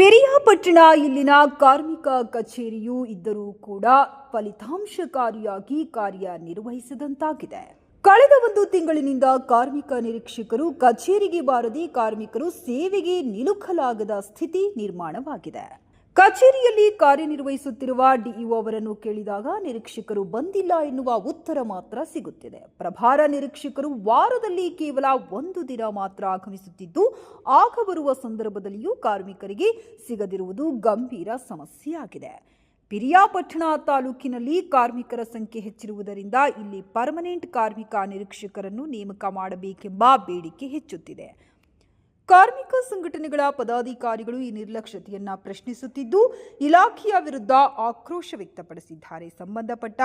ಪೆರಿಯಾಪಟ್ಟಣ ಇಲ್ಲಿನ ಕಾರ್ಮಿಕ ಕಚೇರಿಯು ಇದ್ದರೂ ಕೂಡ ಫಲಿತಾಂಶಕಾರಿಯಾಗಿ ಕಾರ್ಯನಿರ್ವಹಿಸದಂತಾಗಿದೆ. ಕಳೆದ ಒಂದು ತಿಂಗಳಿನಿಂದ ಕಾರ್ಮಿಕ ನಿರೀಕ್ಷಕರು ಕಚೇರಿಗೆ ಬಾರದೆ ಕಾರ್ಮಿಕರು ಸೇವೆಗೆ ನಿಲುಕಲಾಗದ ಸ್ಥಿತಿ ನಿರ್ಮಾಣವಾಗಿದೆ. ಕಚೇರಿಯಲ್ಲಿ ಕಾರ್ಯನಿರ್ವಹಿಸುತ್ತಿರುವ ಡಿಇಒ ಅವರನ್ನು ಕೇಳಿದಾಗ ನಿರೀಕ್ಷಕರು ಬಂದಿಲ್ಲ ಎನ್ನುವ ಉತ್ತರ ಮಾತ್ರ ಸಿಗುತ್ತಿದೆ. ಪ್ರಭಾರ ನಿರೀಕ್ಷಕರು ವಾರದಲ್ಲಿ ಕೇವಲ ಒಂದು ದಿನ ಮಾತ್ರ ಆಗಮಿಸುತ್ತಿದ್ದು, ಆಗ ಬರುವ ಸಂದರ್ಭದಲ್ಲಿಯೂ ಕಾರ್ಮಿಕರಿಗೆ ಸಿಗದಿರುವುದು ಗಂಭೀರ ಸಮಸ್ಯೆಯಾಗಿದೆ. ಪಿರಿಯಾಪಟ್ಟಣ ತಾಲೂಕಿನಲ್ಲಿ ಕಾರ್ಮಿಕರ ಸಂಖ್ಯೆ ಹೆಚ್ಚಿರುವುದರಿಂದ ಇಲ್ಲಿ ಪರ್ಮನೆಂಟ್ ಕಾರ್ಮಿಕ ನಿರೀಕ್ಷಕರನ್ನು ನೇಮಕ ಮಾಡಬೇಕೆಂಬ ಬೇಡಿಕೆ ಹೆಚ್ಚುತ್ತಿದೆ. ಕಾರ್ಮಿಕ ಸಂಘಟನೆಗಳ ಪದಾಧಿಕಾರಿಗಳು ಈ ನಿರ್ಲಕ್ಷ್ಯತೆಯನ್ನ ಪ್ರಶ್ನಿಸುತ್ತಿದ್ದು, ಇಲಾಖೆಯ ವಿರುದ್ಧ ಆಕ್ರೋಶ ವ್ಯಕ್ತಪಡಿಸಿದ್ದಾರೆ. ಸಂಬಂಧಪಟ್ಟ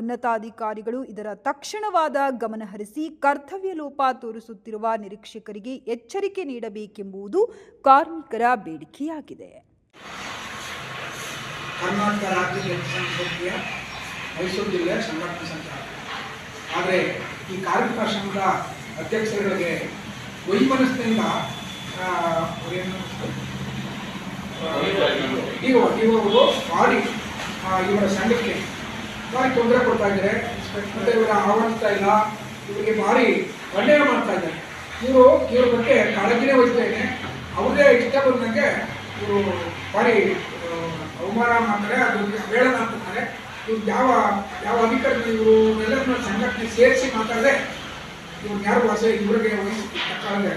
ಉನ್ನತಾಧಿಕಾರಿಗಳು ಇದರ ತಕ್ಷಣವಾದ ಗಮನಹರಿಸಿ ಕರ್ತವ್ಯ ಲೋಪ ತೋರಿಸುತ್ತಿರುವ ನಿರೀಕ್ಷಕರಿಗೆ ಎಚ್ಚರಿಕೆ ನೀಡಬೇಕೆಂಬುದು ಕಾರ್ಮಿಕರ ಬೇಡಿಕೆಯಾಗಿದೆ. ಆದರೆ ಈ ಕಾರ್ಮಿಕ ಸಂಘದ ಅಧ್ಯಕ್ಷರುಗಳಿಗೆ ವೈಮನಸ್ಸಿನಿಂದ ಆ, ಇವರು ಮಾಡಿ ಇವರ ಸಂಘಕ್ಕೆ. ಭಾರಿ ತೊಂದರೆ ಕೊಡ್ತಾ ಇದ್ದಾರೆ. ಮತ್ತೆ ಇವರ ಆವರಿಸ್ತಾ ಇಲ್ಲ. ಇವರಿಗೆ ಭಾರಿ ಅನ್ಯಾಯ ಮಾಡ್ತಾ ಇದ್ದಾರೆ. ಇವರು ಇವ್ರ ಬಗ್ಗೆ ಕಾಳಜಿನೇ ವಹಿಸ್ತಾ ಇದೆ ಅವ್ರದೇ ಇಷ್ಟ ಬಂದಂಗೆ ಇವರು ಭಾರಿ ಅವಮಾನ ಮಾಡ್ತಾರೆ. ಅದು ಹೇಳನ ಅಂತಾರೆ ಇವ್ರು ಯಾವ ಯಾವ ಅಧಿಕಾರಿಗಳು ಇವರು ಎಲ್ಲರನ್ನ ಸಂಘಟನೆ ಸೇರಿಸಿ ಮಾತಾಡದೆ ಇವ್ರು ಯಾರು ಭಾಷೆ ಇವರಿಗೆ ವಹಿಸಿ ತಕ್ಕಾಗದೆ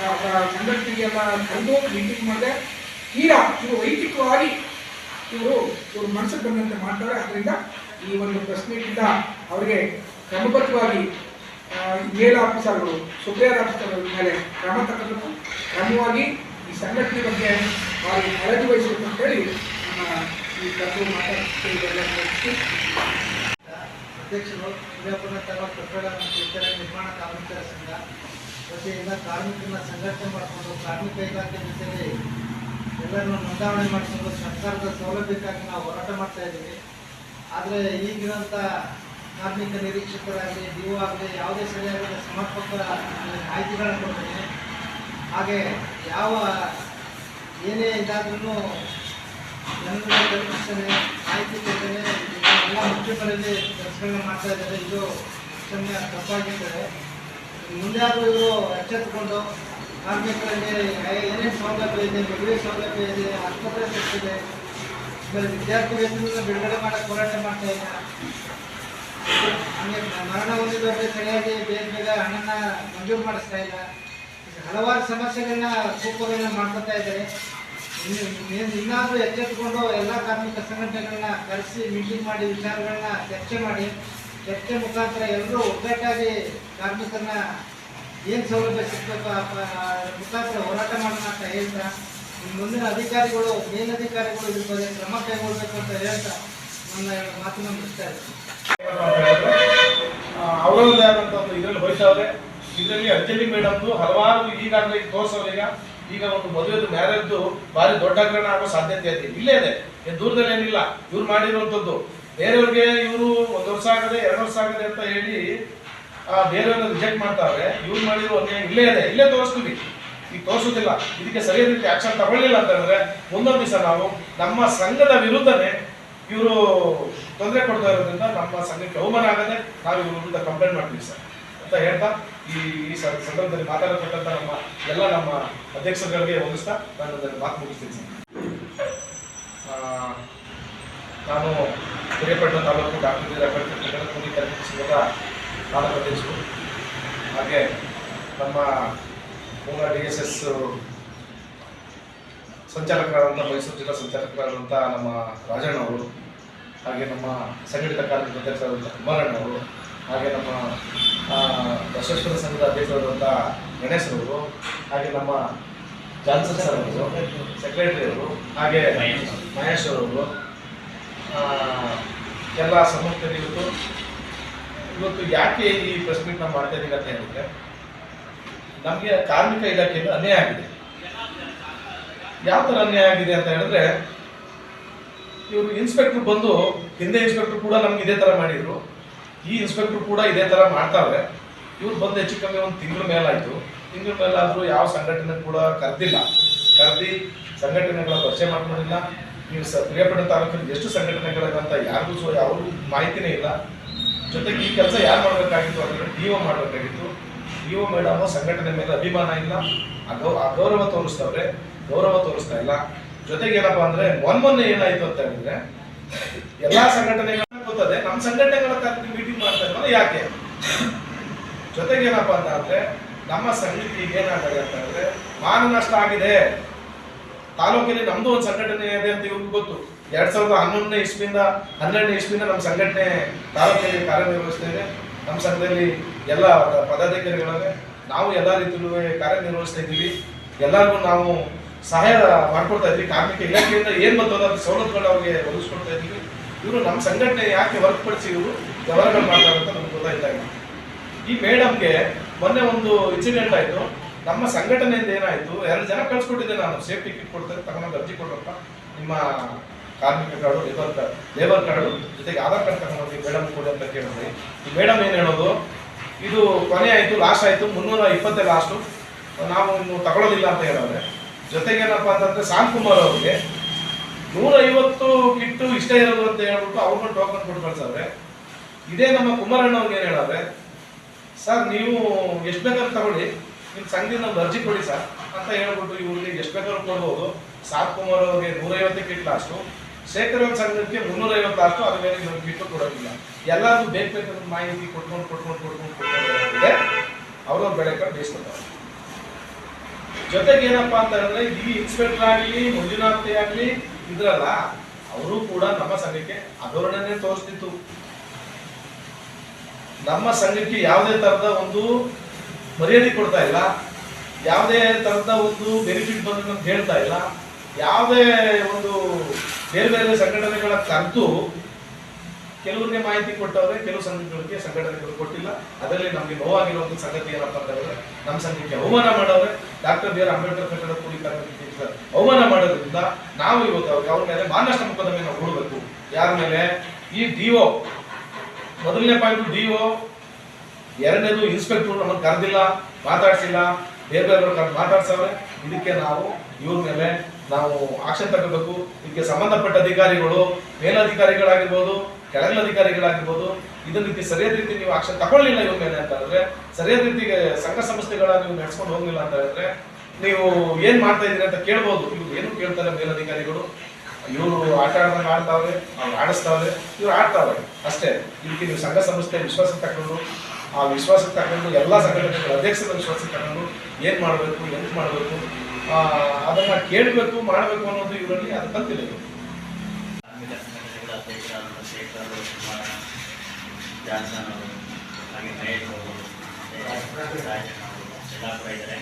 ಅವರ ಸಂಘಟನೆಗೆಲ್ಲ ಕರೆದು ಮೀಟಿಂಗ್ ಮಾಡಿದೆ ತೀರಾ ಇವರು ವೈಯಕ್ತಿಕವಾಗಿ ಇವರು ಇವರು ಮನಸ್ಸಿಗೆ ಬಂದಂತೆ ಮಾಡ್ತಾರೆ ಅದರಿಂದ ಈ ಒಂದು ಪ್ರಶ್ನೆಯಿಂದ ಅವರಿಗೆ ಕ್ರಮಬದ್ಧವಾಗಿ ಮೇಲ್ ಆಫೀಸರ್ಗಳು ಸುಪ್ರಿಯರ್ ಆಫೀಸರ್ಗಳ ಮೇಲೆ ಕ್ರಮ ತಗೋಬೇಕು ಕ್ರಮವಾಗಿ ಈ ಸಂಘಟನೆ ಬಗ್ಗೆ ಅವರಿಗೆ ಕಾಳಜಿ ವಹಿಸಬೇಕು ಅಂತೇಳಿ ನಮ್ಮ ಈ ಕರೆದು ಮಾತಾಡ್ತಿದ್ದೆಲ್ಲ ಅಧ್ಯಕ್ಷರು ವಿಜಯಪುರ ತಾಲೂಕು ಕಟ್ಟಡ ಇತರ ನಿರ್ಮಾಣ ಕಾರ್ಮಿಕರ ಸಂಘ, ವತಿಯಿಂದ ಕಾರ್ಮಿಕರನ್ನ ಸಂಘಟನೆ ಮಾಡಿಕೊಂಡು ಕಾರ್ಮಿಕ ಇಲಾಖೆ ಜೊತೆಯಲ್ಲಿ ಎಲ್ಲರನ್ನು ನೋಂದಾವಣೆ ಮಾಡಿಕೊಂಡು ಸರ್ಕಾರದ ಸೌಲಭ್ಯಕ್ಕಾಗಿ ನಾವು ಹೋರಾಟ ಮಾಡ್ತಾ ಇದ್ದೀವಿ. ಆದರೆ ಈಗಿರೋಂಥ ಕಾರ್ಮಿಕ ನಿರೀಕ್ಷಕರಾಗಲಿ, ಡಿ ಒ ಆಗಲಿ, ಯಾವುದೇ ಸರಿಯಾದ ಸಮರ್ಪಕ ಮಾಹಿತಿಗಳನ್ನು ಕೊಡ್ತೀನಿ. ಹಾಗೆ ಯಾವ ಏನೇ ಇದಾದ್ರೂ ಜನರಿಗೆ ತಲುಪಿಸ್ತೇನೆ ಮಾಹಿತಿ ಕೊಡ್ತಾನೆ ಎಲ್ಲ ಮುಖ್ಯಗಳಲ್ಲಿ ಕೆಲಸಗಳನ್ನ ಮಾಡ್ತಾ ಇದ್ದಾರೆ. ಇದು ಸಮಯ ತಪ್ಪಾಗಿದ್ದಾರೆ ಮುಂದೆ ಆದರೂ ಇವರು ಎಚ್ಚೆತ್ತುಕೊಂಡು ಕಾರ್ಮಿಕರಲ್ಲಿ ಏನೇನು ಸೌಲಭ್ಯ ಇದೆ ಮದುವೆ ಸೌಲಭ್ಯ ಇದೆ, ಆಸ್ಪತ್ರೆ ಸಿಗ್ತಿದೆ ಆಮೇಲೆ ವಿದ್ಯಾರ್ಥಿ ವೇತನ ಬಿಡುಗಡೆ ಮಾಡೋಕೆ ಹೋರಾಟ ಮಾಡ್ತಾ ಇದ್ದಾರೆ ಹಂಗೆ ಮರಣ ಹೊಂದಿದವರಿಗೆ ಸರಿಯಾಗಿ ಬೇಗ ಬೇಗ ಹಣನ ಮಂಜೂರು ಮಾಡಿಸ್ತಾ ಇಲ್ಲ ಹಲವಾರು ಸಮಸ್ಯೆಗಳನ್ನ ಕೂಪುಗಳನ್ನ ಮಾಡ್ಕೊತಾ ಇದ್ದಾರೆ. ಇನ್ನಾದ್ರೂ ಎಚ್ಚೆತ್ಕೊಂಡು ಎಲ್ಲ ಕಾರ್ಮಿಕ ಸಂಘಟನೆಗಳನ್ನ ಕರೆಸಿ ಮೀಟಿಂಗ್ ಮಾಡಿ, ವಿಚಾರಗಳನ್ನ ಚರ್ಚೆ ಮಾಡಿ, ಚರ್ಚೆ ಮುಖಾಂತರ ಎಲ್ಲರೂ ಒಗ್ಗಟ್ಟಾಗಿ ಕಾರ್ಮಿಕರನ್ನ ಏನು ಸೌಲಭ್ಯ ಸಿಗ್ಬೇಕು ಮುಖಾಂತರ ಹೋರಾಟ ಮಾಡೋಣ ಅಂತ ಹೇಳ್ತಾ ಮುಂದಿನ ಅಧಿಕಾರಿಗಳು ಮೇಲಧಿಕಾರಿಗಳು ಇದ್ರ ಕ್ರಮ ಕೈಗೊಳ್ಬೇಕು ಅಂತ ಹೇಳ್ತಾ ನನ್ನ ಮಾತಿನ ಮುಗಿಸ್ತಾ ಇದ್ದೀನಿ. ಇದರಲ್ಲಿ ಇದರಲ್ಲಿ ಅಂಜಲಿ ಮೇಡಮ್ದು ಹಲವಾರು ಈಗಾಗಲೇ ತೋರಿಸೋರು ಈಗ ಒಂದು ಮದುವೆದು ಮ್ಯಾರೇಜ್ದು ಭಾರಿ ದೊಡ್ಡ ಅಗ್ರಹಣ ಆಗೋ ಸಾಧ್ಯತೆ ಇದೆ. ಇಲ್ಲೇ ಇದೆ. ದೂರದಲ್ಲಿ ಏನಿಲ್ಲ. ಇವ್ರು ಮಾಡಿರುವಂಥದ್ದು. ಬೇರೆಯವ್ರಿಗೆ ಇವರು ಒಂದು ವರ್ಷ ಆಗದೆ, ಎರಡು ವರ್ಷ ಆಗದೆ ಅಂತ ಹೇಳಿ ಬೇರೆಯವ್ರನ್ನ ರಿಜೆಕ್ಟ್ ಮಾಡ್ತಾರೆ. ಇವ್ರು ಮಾಡಿರೋ ಅನ್ಯಾಯ ಇಲ್ಲೇ ಇದೆ. ಇಲ್ಲೇ ತೋರಿಸ್ತೀವಿ. ಈಗ ತೋರಿಸೋದಿಲ್ಲ. ಇದಕ್ಕೆ ಸರಿಯಾದ ರೀತಿ ಆಕ್ಷನ್ ತಗೊಳ್ಳಿಲ್ಲ ಅಂತಂದ್ರೆ ಮುಂದೊಂದು ದಿವಸ ನಾವು ನಮ್ಮ ಸಂಘದ ವಿರುದ್ಧನೇ ಇವರು ತೊಂದರೆ ಕೊಡ್ತಾ ಇರೋದ್ರಿಂದ ನಮ್ಮ ಸಂಘಕ್ಕೆ ಅವಮಾನ ಆಗದೆ ನಾವು ಇವ್ರ ವಿರುದ್ಧ ಕಂಪ್ಲೇಂಟ್ ಮಾಡ್ತೀವಿ ಸರ್. ಅಂತ ಹೇಳ್ತಾ ಈ ಈ ಸಂದರ್ಭದಲ್ಲಿ ಮಾತಾಡತಕ್ಕಂಥ ನಮ್ಮ ಎಲ್ಲ ನಮ್ಮ ಅಧ್ಯಕ್ಷರುಗಳಿಗೆ ಹೊಂದಿಸ್ತಾ ನಾನು ನನ್ನ ಮಾತು ಮುಗಿಸ್ತೀನಿ ಸರ್. ನಾನು ಹಿರೇಪಟ್ಟಣ ತಾಲೂಕು ಡಾಕ್ಟರ್ ಕನ್ನಡಪುರಿ ಕನ್ನಡ ಸಂಘದ ತಾಲೂಕು ಅಧ್ಯಕ್ಷರು ಹಾಗೆ ನಮ್ಮ ಮೂಲ ಡಿ ಎಸ್ ಎಸ್ ಸಂಚಾಲಕರಾದಂಥ ಮೈಸೂರು ಜಿಲ್ಲಾ ಸಂಚಾಲಕರಾದಂಥ ನಮ್ಮ ರಾಜಣ್ಣ ಅವರು, ಹಾಗೆ ನಮ್ಮ ಸಂಘಟಿತ ಕಾರ್ಯದ ಅಧ್ಯಕ್ಷರಾದಂಥ ಕುಮಾರಣ್ಣ ಅವರು ಹಾಗೆ ನಮ್ಮ ಬಸವೇಶ್ವರ ಸಂಘದ ಅಧ್ಯಕ್ಷರಾದಂಥ ಗಣೇಶ್ ಅವರು, ಹಾಗೆ ನಮ್ಮ ಜಾನ್ಸನ್ ಸರ್ ಅವರು ಸೆಕ್ರೆಟರಿ ಅವರು, ಹಾಗೆ ಮಹೇಶ್ ಅವರು ಎಲ್ಲ ಸಮ್ಮುಖದಲ್ಲಿ ಇವತ್ತು ಇವತ್ತು ಯಾಕೆ ಈ ಪ್ರೆಸ್ ಮೀಟ್ ನಾವು ಮಾಡ್ತಾ ಅಂತ ಹೇಳಿದ್ರೆ, ನಮಗೆ ಕಾರ್ಮಿಕ ಇಲಾಖೆಯಿಂದ ಅನ್ಯಾಯ ಆಗಿದೆ. ಯಾವ ಥರ ಅನ್ಯಾಯ ಆಗಿದೆ ಅಂತ ಹೇಳಿದ್ರೆ, ಇವರು ಇನ್ಸ್ಪೆಕ್ಟರ್ ಬಂದು ಹಿಂದೆ ಇನ್ಸ್ಪೆಕ್ಟರ್ ಕೂಡ ನಮ್ಗೆ ಇದೇ ಥರ ಮಾಡಿದ್ರು. ಈ ಇನ್ಸ್ಪೆಕ್ಟರ್ ಕೂಡ ಇದೇ ಥರ ಮಾಡ್ತಾವ್ರೆ. ಇವ್ರು ಬಂದು ಹೆಚ್ಚು ಕಮ್ಮಿ ಒಂದು ತಿಂಗಳ ಮೇಲಾಯಿತು. ತಿಂಗಳ ಮೇಲಾದ್ರೂ ಯಾವ ಸಂಘಟನೆ ಕೂಡ ಕರೆದಿಲ್ಲ. ಕರೆದಿ ಸಂಘಟನೆಗಳ ಪರಿಚಯ ಮಾಡ್ಕೊಂಡಿಲ್ಲ. ನೀವು ಸ ಪ್ರಿಯಪಟ್ಟ ತಾಲೂಕಿನಲ್ಲಿ ಎಷ್ಟು ಸಂಘಟನೆಗಳಿದಂತ ಯಾರಿಗೂ ಸೊ ಯಾರಿಗೂ ಮಾಹಿತಿನೇ ಇಲ್ಲ. ಜೊತೆಗೆ ಈ ಕೆಲಸ ಯಾರು ಮಾಡಬೇಕಾಗಿತ್ತು ಅಂದರೆ ಡಿ ಒ ಮಾಡಬೇಕಾಗಿತ್ತು. ಡಿ ಒ ಮೇಡಮ್ ಸಂಘಟನೆ ಮೇಲೆ ಅಭಿಮಾನ ಇಲ್ಲ. ಅಗೌ ಗೌರವ ತೋರಿಸ್ತವ್ರೆ. ಗೌರವ ತೋರಿಸ್ತಾ ಇಲ್ಲ. ಜೊತೆಗೆ ಏನಪ್ಪಾ ಅಂದ್ರೆ ಮೊನ್ನೆ ಏನಾಯ್ತು ಅಂತ ಹೇಳಿದ್ರೆ, ಎಲ್ಲ ಸಂಘಟನೆಗಳ ಗೊತ್ತದೆ? ನಮ್ಮ ಸಂಘಟನೆಗಳ ಕರೆದು ಮೀಟಿಂಗ್ ಮಾಡ್ತಾ ಇರೋದು ಯಾಕೆ? ಜೊತೆಗೆ ಏನಪ್ಪ ಅಂತ ಅಂದ್ರೆ ನಮ್ಮ ಸಂಘಟನೆಗೆ ಏನಾಗಿದೆ ಅಂತ ಅಂದ್ರೆ ಮಾನ ನಷ್ಟ ಆಗಿದೆ. ತಾಲೂಕಿನಲ್ಲಿ ನಮ್ದು ಒಂದು ಸಂಘಟನೆ ಇದೆ ಅಂತ ಇವ್ರಿಗೆ ಗೊತ್ತು. ಎರಡ್ ಸಾವಿರದ ಹನ್ನೊಂದನೇ ಇಸ್ವಿಯಿಂದ, ಹನ್ನೆರಡನೇ ಇಸ್ವಿಯಿಂದ ನಮ್ಮ ಸಂಘಟನೆ ತಾಲೂಕಿನಲ್ಲಿ ಕಾರ್ಯನಿರ್ವಹಿಸ್ತಾ ನಮ್ಮ ಸಂಘದಲ್ಲಿ ಎಲ್ಲ ಪದಾಧಿಕಾರಿಗಳೇ ನಾವು ಎಲ್ಲ ರೀತಿಯಲ್ಲೂ ಕಾರ್ಯನಿರ್ವಹಿಸ್ತಾ ಇದ್ದೀವಿ ಎಲ್ಲರಿಗೂ ನಾವು ಸಹಾಯ ಮಾಡ್ಕೊಡ್ತಾ ಇದ್ವಿ ಕಾರ್ಮಿಕ ಇಲಾಖೆಯಿಂದ ಏನ್ ಬರ್ತದೋ ಅದ್ರ ಸವಲತ್ತುಗಳು ಅವ್ರಿಗೆ ಒದಗಿಸ್ಕೊಡ್ತಾ ಇದ್ದೀವಿ. ಇವರು ನಮ್ಮ ಸಂಘಟನೆ ಯಾಕೆ ಹೊರತುಪಡಿಸಿ ಇವರು ವ್ಯವಹಾರಗಳು ಮಾಡ್ತಾರೆ ಅಂತ ನಮ್ಗೆ ಗೊತ್ತಾಯ್ತಾ ಈ ಮೇಡಮ್ಗೆ ಮೊನ್ನೆ ಒಂದು ಇನ್ಸಿಡೆಂಟ್ ಆಯ್ತು. ನಮ್ಮ ಸಂಘಟನೆಯಿಂದ ಏನಾಯ್ತು? ಎರಡು ಜನ ಕಳ್ಸಿಕೊಟ್ಟಿದ್ದೆ ನಾನು. ಸೇಫ್ಟಿ ಕಿಟ್ ಕೊಡ್ತಾರೆ ತಗೊಂಡು ಅರ್ಜಿ ಕೊಡ್ರಪ್ಪ. ನಿಮ್ಮ ಕಾರ್ಮಿಕ card labour card labour card ಜೊತೆಗೆ ಆಧಾರ್ ಕಾರ್ಡ್ ತಗೊಂಡೋಗಿ ಮೇಡಮ್ ಕೊಡಿ ಅಂತ ಕೇಳಿದ್ರಿ ಈ ಮೇಡಮ್ ಏನು ಹೇಳೋದು? ಇದು ಕೊನೆ ಆಯ್ತು ಲಾಸ್ಟ್ ಆಯ್ತು, ಮುನ್ನೂರ ಇಪ್ಪತ್ತೇ ಲಾಸ್ಟು ನಾವು ಇನ್ನು ತಗೊಳ್ಳೋದಿಲ್ಲ ಅಂತ ಹೇಳಿದ್ರೆ ಜೊತೆಗೆ ಏನಪ್ಪ ಅಂತಂದ್ರೆ ಶಾಂತ್ ಕುಮಾರ್ ಅವ್ರಿಗೆ ಇಷ್ಟ ಇರೋದು ಅಂತ ಹೇಳ್ಬಿಟ್ಟು ಅವ್ರನ್ನ ಟೋಕನ್ ಕೊಟ್ಟು ಕಳ್ಸವ್ರೆ. ಇದೇ ನಮ್ಮ ಕುಮಾರಣ್ಣ ಅವ್ರಿಗೆ ಏನು ಹೇಳಾದ್ರೆ ಸರ್, ನೀವು ಎಷ್ಟು ಬೇಕಾದ್ರೂ ತಗೊಳ್ಳಿ. ನಿಮ್ಮ ಸಂಘದಿಂದ ಒಂದು ಅರ್ಜಿ ಕೊಡಿ ಸರ್. ಅಂತ ಹೇಳ್ಬಿಟ್ಟು ಇವ್ರಿಗೆ ಎಷ್ಟು ಬೇಕಾದ್ರೂ ಕೊಡ್ಬೋದು. ಸಾತ್ ಕುಮಾರ್ ಅವ್ರಿಗೆ ಕಿಟ್ ಲಾಸ್ಟು ಶೇಖರ್ ಅವ್ರ ಸಂಘಕ್ಕೆ ಮುನ್ನೂರೈವತ್ತು ಲಾಸ್ಟು ಅದ್ರ ಮೇಲೆ ನಮ್ಗೆ ಕಿಟ್ಟು ಕೊಡೋದಿಲ್ಲ. ಎಲ್ಲರಿಗೂ ಬೇಕು ಬೇಕಾದ ಮಾಹಿತಿ ಕೊಟ್ಕೊಂಡು ಕೊಟ್ಕೊಂಡು ಕೊಟ್ಕೊಂಡು ಕೊಟ್ಕೊಂಡು ಅವ್ರವ್ರ ಬೆಳೆ ಕಟ್ಟು ಬೇಯಿಸ್ಕೊತಾರೆ ಜೊತೆಗೆ ಏನಪ್ಪಾ ಅಂತ ಹೇಳಿದ್ರೆ, ಈ ಇನ್ಸ್ಪೆಕ್ಟರ್ ಆಗಲಿ ಮಂಜುನಾಥೆ ಆಗಲಿ, ಇದ್ರಲ್ಲ ಅವರು ಕೂಡ ನಮ್ಮ ಸಂಘಕ್ಕೆ ಅಧೋರಣೆ ತೋರಿಸ್ತಿತ್ತು. ನಮ್ಮ ಸಂಘಕ್ಕೆ ಯಾವುದೇ ತರದ ಒಂದು ಮರ್ಯಾದೆ ಕೊಡ್ತಾ ಇಲ್ಲ, ಯಾವುದೇ ತರದ ಒಂದು ಬೆನಿಫಿಟ್ ಬಂದ ಅಂತ ಹೇಳ್ತಾ ಇಲ್ಲ, ಯಾವುದೇ ಒಂದು ಬೇರೆ ಬೇರೆ ಸಂಘಟನೆಗಳ ಕರೆದು ಕೆಲವರಿಗೆ ಮಾಹಿತಿ ಕೊಟ್ಟವ್ರೆ, ಕೆಲವು ಸಂಘಗಳಿಗೆ ಸಂಘಟನೆಗಳು ಕೊಟ್ಟಿಲ್ಲ. ಅದರಲ್ಲಿ ನಮಗೆ ನೋವಾಗಿರುವಂಥ ಸಂಗತಿ ಏನಪ್ಪ ಅಂತ ಹೇಳಿದ್ರೆ, ನಮ್ಮ ಸಂಘಕ್ಕೆ ಅವಮಾನ ಮಾಡವ್ರೆ. ಡಾಕ್ಟರ್ ಬಿ ಆರ್ ಅಂಬೇಡ್ಕರ್ ಕಟ್ಟಡ ಕೂಲಿ ಕಾರ್ಮಿಕ ಅವಮಾನ ಮಾಡೋದ್ರಿಂದ ನಾವು ಇವತ್ತು ಅವ್ರಿಗೆ ಅವ್ರ ಮೇಲೆ ಮಾನಷ್ಟ ಮೊಕದ್ದಮೆ ನಾವು ಹೂಡಬೇಕು. ಯಾರ ಮೇಲೆ? ಈ ಡಿಒ ಮೊದಲನೇ ಪಾಯಿಂಟ್ ಡಿಒ ಎರಡನೇದು ಇನ್ಸ್ಪೆಕ್ಟರ್ ನಮ್ಮನ್ನು ಕರೆದಿಲ್ಲ, ಮಾತಾಡ್ಸಿಲ್ಲ. ಬೇರೆ ಬೇರೆ ಕರೆದು ಮಾತಾಡ್ಸವ್ರೆ. ಇದಕ್ಕೆ ನಾವು ಇವ್ರ ಮೇಲೆ ನಾವು ಆಕ್ಷನ್ ತಗೋಬೇಕು. ಇದಕ್ಕೆ ಸಂಬಂಧಪಟ್ಟ ಅಧಿಕಾರಿಗಳು, ಮೇಲಧಿಕಾರಿಗಳಾಗಿರ್ಬೋದು ಕೆಳಗಿನ ಅಧಿಕಾರಿಗಳಾಗಿರ್ಬೋದು ಇದನ್ನ ರೀತಿ ಸರಿಯಾದ ರೀತಿ ನೀವು ಆಕ್ಷನ್ ತಗೊಳ್ಳಿಲ್ಲ ಇವಾಗ ಮೇಲೆ ಅಂತ ಹೇಳಿದ್ರೆ, ಸರಿಯಾದ ರೀತಿಗೆ ಸಂಘ ಸಂಸ್ಥೆಗಳ ನೀವು ನಡೆಸ್ಕೊಂಡು ಹೋಗಲಿಲ್ಲ ಅಂತ ಹೇಳಿದ್ರೆ, ನೀವು ಏನ್ ಮಾಡ್ತಾ ಇದ್ದೀರಿ ಅಂತ ಕೇಳ್ಬೋದು. ಇವ್ರು ಏನು ಕೇಳ್ತಾರೆ ಮೇಲಧಿಕಾರಿಗಳು? ಇವರು ಆಟ ಆಡ್ದಂಗೆ ಆಡ್ತಾವ್ರೆ, ಅವ್ರು ಆಡಿಸ್ತಾವ್ರೆ, ಇವ್ರು ಆಡ್ತಾವ್ರೆ. ಅಷ್ಟೇ, ಇದಕ್ಕೆ ನೀವು ಸಂಘ ಸಂಸ್ಥೆ ವಿಶ್ವಾಸ ತಗೊಂಡು, ಆ ವಿಶ್ವಾಸ ತಗೊಂಡು, ಎಲ್ಲ ಸಂಘಟನೆಗಳ ಅಧ್ಯಕ್ಷರ ವಿಶ್ವಾಸ ತಗೊಂಡು ಏನ್ ಮಾಡಬೇಕು, ಎಂತ ಮಾಡಬೇಕು ಅದನ್ನ ಕೇಳಬೇಕು, ಮಾಡಬೇಕು ಅನ್ನೋದು ಇವರಲ್ಲಿ ಅದು ಕಲ್ತಿಲ್ಲ ಇವ್ರು. ಕಾರ್ಮಿಕ ಸಂಘಟನೆಗಳ ಅಧ್ಯಕ್ಷರಾದಂಥ ಶೇಖರ್ ಅವರು ಜಾನ್ಸನ್ ಅವರು ಹಾಗೆ ಮಹೇಶ್ ಅವರು ಅವರು ಎಲ್ಲ ಇದ್ದಾರೆ.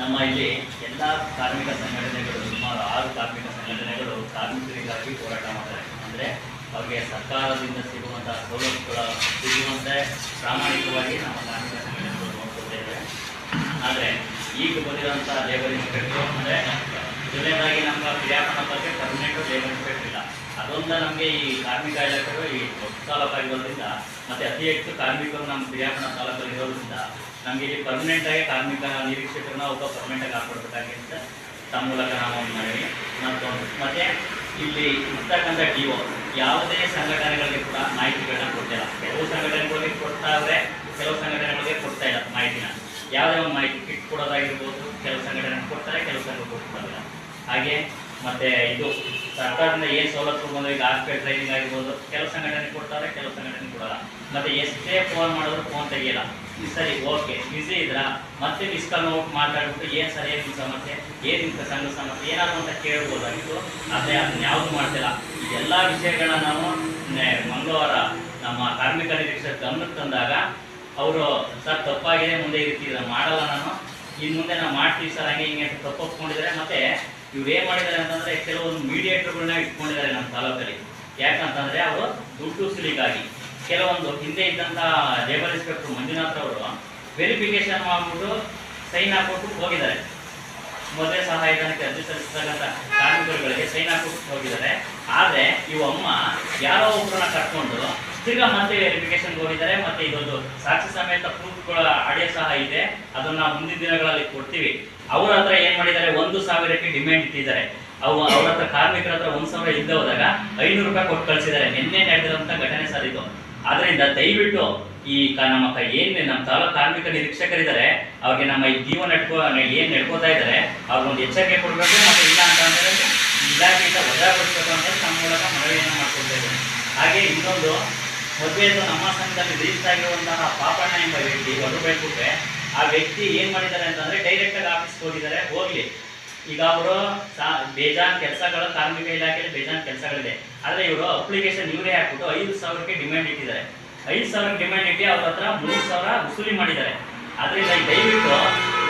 ನಮ್ಮ ಇಲ್ಲಿ ಎಲ್ಲ ಕಾರ್ಮಿಕ ಸಂಘಟನೆಗಳು, ಸುಮಾರು ಆರು ಕಾರ್ಮಿಕ ಸಂಘಟನೆಗಳು ಕಾರ್ಮಿಕರಿಗಾಗಿ ಹೋರಾಟ ಮಾಡ್ತಾರೆ. ಅಂದರೆ ಅವರಿಗೆ ಸರ್ಕಾರದಿಂದ ಸಿಗುವಂತಹ ಸೌಲಭ್ಯಗಳ ಸಿಗುವಂತೆ ಪ್ರಾಮಾಣಿಕವಾಗಿ ನಮ್ಮ ಕಾರ್ಮಿಕ ಸಂಘಟನೆಗಳು ನೋಡ್ಕೊಳ್ತಾ ಇದ್ದಾರೆ. ಆದರೆ ಈಗ ಬಂದಿರೋಂಥ ಲೇಬರ್ ಇನ್ಸ್ಪೆಕ್ಟ್ರು ಅಂದರೆ ಮೊದಲನೇದಾಗಿ ನಮ್ಮ ಕ್ರಿಯಾಪಣ ಬಗ್ಗೆ ಪರ್ಮನೆಂಟ್ ಲೇಬರ್ ಇನ್ಸ್ಪೆಕ್ಟರ್ ಇಲ್ಲ. ಅದೊಂದು ನಮಗೆ ಈ ಕಾರ್ಮಿಕ ಇಲಾಖೆಗಳು ಈ ತಾಲೂಕಾಗಿರೋದ್ರಿಂದ ಮತ್ತೆ ಅತಿ ಹೆಚ್ಚು ಕಾರ್ಮಿಕರು ನಮ್ಮ ಕ್ರಿಯಾಪಣ ತಾಲೂಕಲ್ಲಿ ಇರೋದ್ರಿಂದ ನಮಗೆ ಇಲ್ಲಿ ಪರ್ಮನೆಂಟ್ ಆಗಿ ಕಾರ್ಮಿಕ ನಿರೀಕ್ಷಕರನ್ನ ಒಬ್ಬ ಪರ್ಮನೆಂಟ್ ಆಗಿ ಹಾಕೊಡ್ಬೇಕಾಗಿ ಅಂತ ತಮ್ಮ ಮೂಲಕ ನಾವು ಒಂದು ಮನವಿ ಮತ್ತು ಮತ್ತೆ ಇಲ್ಲಿ ಇರ್ತಕ್ಕಂಥ ಡಿ ಒ ಯಾವುದೇ ಸಂಘಟನೆಗಳಿಗೆ ಕೂಡ ಮಾಹಿತಿಗಳನ್ನ ಕೊಡ್ತಿಲ್ಲ ಕೆಲವು ಸಂಘಟನೆಗಳಿಗೆ ಕೊಡ್ತಾ ಇದ್ರೆ ಕೆಲವು ಸಂಘಟನೆಗಳಿಗೆ ಕೊಡ್ತಾ ಇಲ್ಲ ಮಾಹಿತಿನ. ಯಾವುದೇ ಒಂದು ಮಾಹಿತಿ ಕಿಟ್ ಕೊಡೋದಾಗಿರ್ಬೋದು, ಕೆಲವು ಸಂಘಟನೆ ಕೊಡ್ತಾರೆ, ಕೆಲವು ಸಂಘ ಕೊಡ್ತಾಯಿಲ್ಲ ಹಾಗೆ ಮತ್ತೆ ಇದು ಸರ್ಕಾರದಿಂದ ಏನು ಸವಲತ್ತು ಬಂದ್ರೆ ಈಗ ಹಾಸ್ಪಿಟಲ್ ಟ್ರೈನಿಂಗ್ ಆಗಿರ್ಬೋದು, ಕೆಲವು ಸಂಘಟನೆ ಕೊಡ್ತಾರೆ, ಕೆಲವು ಸಂಘಟನೆ ಕೊಡಲ್ಲ. ಮತ್ತೆ ಎಷ್ಟೇ ಫೋನ್ ಮಾಡಿದ್ರು ಫೋನ್ ತೆಗಿಯಲ್ಲ. ಈ ಸರಿ ಓಕೆ ಬಿಸಿ ಇದ್ರ ಮತ್ತೆ ಮಿಸ್ ಕಾಲ್ ನೋಟ್ ಮಾತಾಡ್ಬಿಟ್ಟು ಏನು ಸರಿ ಏನು ಸಮಸ್ಯೆ, ಏನು ನಿಮ್ಮ ಸಂಘ ಸಮಸ್ಯೆ, ಏನಾದ್ರು ಅಂತ ಕೇಳ್ಬೋದಾಗಿತ್ತು ಆದರೆ ಅದನ್ನ ಯಾವುದು ಮಾಡ್ತಿಲ್ಲ. ಎಲ್ಲ ವಿಷಯಗಳನ್ನ ನಾವು ಮಂಗಳವಾರ ನಮ್ಮ ಕಾರ್ಮಿಕ ನಿರೀಕ್ಷಕ ಗಮನಕ್ಕೆ ತಂದಾಗ, ಅವರು, ಸರ್, ತಪ್ಪಾಗಿದೆ, ಮುಂದೆ ಈ ಮಾಡಲ್ಲ ನಾನು. ಇನ್ನು ಮುಂದೆ ನಾವು ಮಾಡ್ತೀವಿ ಸರ್, ಹಂಗೆ ಹಿಂಗೆ ತಪ್ಪೊಪ್ಕೊಂಡಿದ್ರೆ ಮತ್ತೆ ಇವ್ರು ಏನ್ ಮಾಡಿದ್ದಾರೆ ಅಂತಂದ್ರೆ ಕೆಲವೊಂದು ಮೀಡಿಯೇಟರ್ಗಳನ್ನ ಇಟ್ಕೊಂಡಿದ್ದಾರೆ ನಮ್ಮ ತಾಲೂಕಲ್ಲಿ. ಯಾಕಂತಂದ್ರೆ ಅವರು ದುಡ್ಡು ಸುಲಿಗಾಗಿ ಕೆಲವೊಂದು ಹಿಂದೆ ಇದ್ದಂತ ಲೇಬರ್ ಇನ್ಸ್ಪೆಕ್ಟರ್ ಮಂಜುನಾಥ್ ಅವರು ವೆರಿಫಿಕೇಶನ್ ಮಾಡ್ಬಿಟ್ಟು ಸೈನ್ ಹಾಕೊಟ್ಟು ಹೋಗಿದ್ದಾರೆ. ಮೊದಲೇ ಸಹಾಯಧನಕ್ಕೆ ಅರ್ಜಿ ಸಲ್ಲಿಸತಕ್ಕಂಥ ಕಾರ್ಮಿಕರುಗಳಿಗೆ ಸೈನ್ ಹಾಕೊಟ್ಟು ಹೋಗಿದ್ದಾರೆ. ಆದ್ರೆ ಇವ ಅಮ್ಮ ಯಾರೋ ಒಬ್ಬರನ್ನ ಕರ್ಕೊಂಡು ತಿರ್ಗಾ ಮತ್ತೆ ವೆರಿಫಿಕೇಶನ್ ಹೋಗಿದ್ದಾರೆ. ಮತ್ತೆ ಇದೊಂದು ಸಾಕ್ಷಿ ಸಮೇತ ಪ್ರೂಫ್ಗಳ ಆಡಿಯೋ ಸಹ ಇದೆ. ಅದನ್ನ ಮುಂದಿನ ದಿನಗಳಲ್ಲಿ ಕೊಡ್ತೀವಿ. ಅವ್ರ ಹತ್ರ ಏನ್ ಮಾಡಿದ್ದಾರೆ? ಒಂದು ಸಾವಿರಕ್ಕೆ ಡಿಮ್ಯಾಂಡ್ ಇಟ್ಟಿದ್ದಾರೆ. ಅವು ಅವ್ರ ಹತ್ರ ಕಾರ್ಮಿಕರ ಹತ್ರ ಒಂದ್ ಸಾವಿರ ಇಲ್ಲದೆ ಹೋದಾಗ ಐನೂರು ರೂಪಾಯಿ ಕೊಟ್ಟು ಕಳ್ಸಿದ್ದಾರೆ. ನಿನ್ನೆ ನಡೆದಿರುವಂತ ಘಟನೆ ಸರ್ ಇದು. ಆದ್ರಿಂದ ದಯವಿಟ್ಟು ಈ ನಮ್ಮ ಏನ್ ನಮ್ಮ ತಾಲೂಕು ಕಾರ್ಮಿಕ ನಿರೀಕ್ಷಕರಿದ್ದಾರೆ, ಅವ್ರಿಗೆ ನಮ್ಮ ಈ ಜೀವನ ನಡ್ಕೋ ಏನ್ ನಡ್ಕೋತಾ ಇದ್ದಾರೆ, ಅವ್ರಿಗೊಂದು ಎಚ್ಚರಿಕೆ ಕೊಡಬೇಕು ಮತ್ತೆ ಇಲ್ಲ ಅಂತ ಅಂದ್ರೆ ಇಲಾಖೆಯಿಂದ ವಜಾಗೊಳಿಸಬೇಕು ಅಂತ ನಮ್ಮ ಮೂಲಕ ಮನವಿಯನ್ನು ಮಾಡ್ಕೊಳ್ತಾ ಹಾಗೆ ಇನ್ನೊಂದು ಮದುವೆಯನ್ನು ನಮ್ಮ ಸಂಘದಲ್ಲಿ ರಿಜಿಸ್ಟರ್ ಆಗಿರುವಂತಹ ಪಾಪಣ್ಣ ಎಂಬ ವ್ಯಕ್ತಿ ಹೊರಬೇಕುಟ್ರೆ ಆ ವ್ಯಕ್ತಿ ಏನ್ ಮಾಡಿದ್ದಾರೆ ಅಂತಂದ್ರೆ ಡೈರೆಕ್ಟ್ ಆಗಿ ಆಫೀಸ್ಗೆ ಹೋಗಿದ್ದಾರೆ. ಹೋಗ್ಲಿ. ಈಗ ಅವರು ಬೇಜಾನ್ ಕೆಲಸಗಳು ಕಾರ್ಮಿಕ ಇಲಾಖೆಯಲ್ಲಿ ಬೇಜಾನ್ ಕೆಲಸಗಳಿದೆ. ಆದ್ರೆ ಇವರು ಅಪ್ಲಿಕೇಶನ್ ಇವರೇ ಹಾಕ್ಬಿಟ್ಟು ಐದು ಸಾವಿರಕ್ಕೆ ಡಿಮ್ಯಾಂಡ್ ಇಟ್ಟಿದ್ದಾರೆ. ಐದು ಸಾವಿರ ಡಿಮ್ಯಾಂಡ್ ಇಟ್ಟು ಅವ್ರ ಹತ್ರ ಮೂರು ಸಾವಿರ ವಸೂಲಿ ಮಾಡಿದ್ದಾರೆ. ಅದರಿಂದ ದಯವಿಟ್ಟು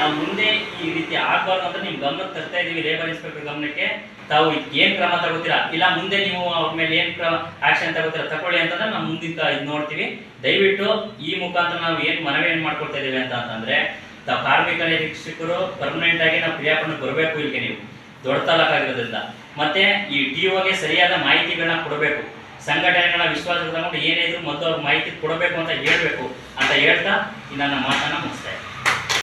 ನಾವು ಮುಂದೆ ಈ ರೀತಿ ಆಗ್ಬಾರ್ದು ಅಂತ ನಿಮ್ ಗಮನಕ್ಕೆ ತರ್ತಾ ಇದೀವಿ ಲೇಬರ್ ಇನ್ಸ್ಪೆಕ್ಟರ್ ಗಮನಕ್ಕೆ. ತಾವು ಏನ್ ಕ್ರಮ ತಗೋತೀರಾ? ಇಲ್ಲ ಮುಂದೆ ನೀವು ಅವ್ರ ಮೇಲೆ ಏನ್ ಕ್ರಮ ಆಕ್ಷನ್ ತಗೋತೀರಾ? ತಗೊಳ್ಳಿ ಅಂತಂದ್ರೆ ನಾವು ಮುಂದಿನ ಇದು ನೋಡ್ತೀವಿ. ದಯವಿಟ್ಟು ಈ ಮುಖಾಂತರ ನಾವು ಏನ್ ಮನವಿ ಮಾಡ್ಕೊಳ್ತಾ ಇದೀವಿ ಅಂತ ಅಂತಂದ್ರೆ, ತಾವು ಕಾರ್ಮಿಕ ನಿರೀಕ್ಷಕರು ಪರ್ಮನೆಂಟ್ ಆಗಿ ನಾವು ಕ್ರಿಯಾಪಣ ಬರಬೇಕು ಇಲ್ಲಿಗೆ ನೀವು. ದೊಡ್ಡ ತಲಕ ಆಗಿರೋದ್ರಿಂದ. ಮತ್ತೆ ಈ ಟಿ ಒಗೆ ಸರಿಯಾದ ಮಾಹಿತಿಗಳನ್ನ ಕೊಡಬೇಕು. ಸಂಘಟನೆಗಳ ವಿಶ್ವಾಸ ತಗೊಂಡು ಏನೇ ಇದ್ರು ಮೊದಲು ಮಾಹಿತಿ ಕೊಡಬೇಕು ಅಂತ ಹೇಳ್ಬೇಕು. ಅಂತ ಹೇಳ್ತಾ ನನ್ನ ಮಾತನ್ನ ಮುಗಿಸ್ತಾ ಇದ್ದೀನಿ.